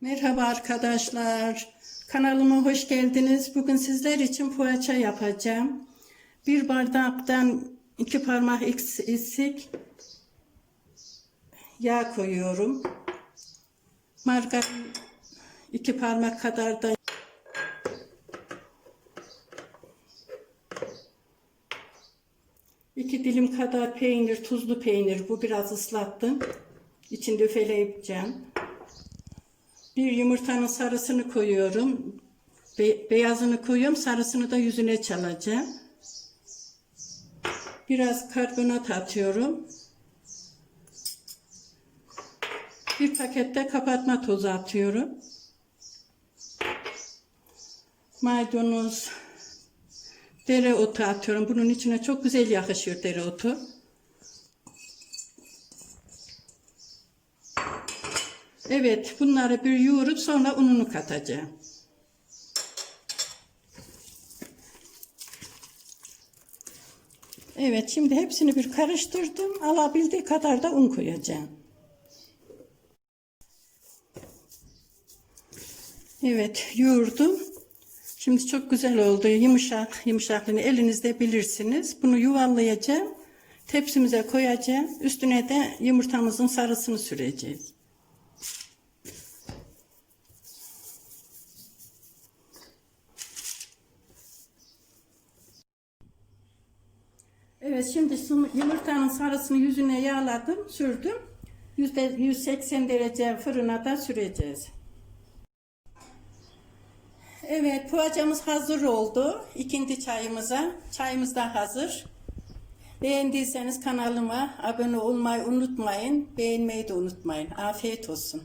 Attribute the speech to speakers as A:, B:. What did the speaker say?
A: Merhaba arkadaşlar. Kanalıma hoş geldiniz. Bugün sizler için poğaça yapacağım. Bir bardaktan iki parmak eks- eksik yağ koyuyorum. Margarin iki parmak kadar da iki dilim kadar peynir, tuzlu peynir. Bu biraz ıslattım. İçinde üfeleyeceğim. Bir yumurtanın sarısını koyuyorum. Be- beyazını koyuyorum, sarısını da yüzüne çalacağım. Biraz karbonat atıyorum. Bir pakette kapatma tozu atıyorum. Maydanoz, dereotu atıyorum. Bunun içine çok güzel yakışıyor dereotu. Evet, bunları bir yoğurup sonra ununu katacağım. Evet, şimdi hepsini bir karıştırdım. Alabildiği kadar da un koyacağım. Evet, yoğurdum. Şimdi çok güzel oldu. Yumuşak, yumuşaklığını elinizde bilirsiniz. Bunu yuvarlayacağım. Tepsimize koyacağım. Üstüne de yumurtamızın sarısını süreceğiz. Evet şimdi yumurtanın sarısını yüzüne yağladım, sürdüm. Yüzde 180 derece fırına da süreceğiz. Evet poğaçamız hazır oldu. İkinci çayımıza. Çayımız da hazır. Beğendiyseniz kanalıma abone olmayı unutmayın. Beğenmeyi de unutmayın. Afiyet olsun.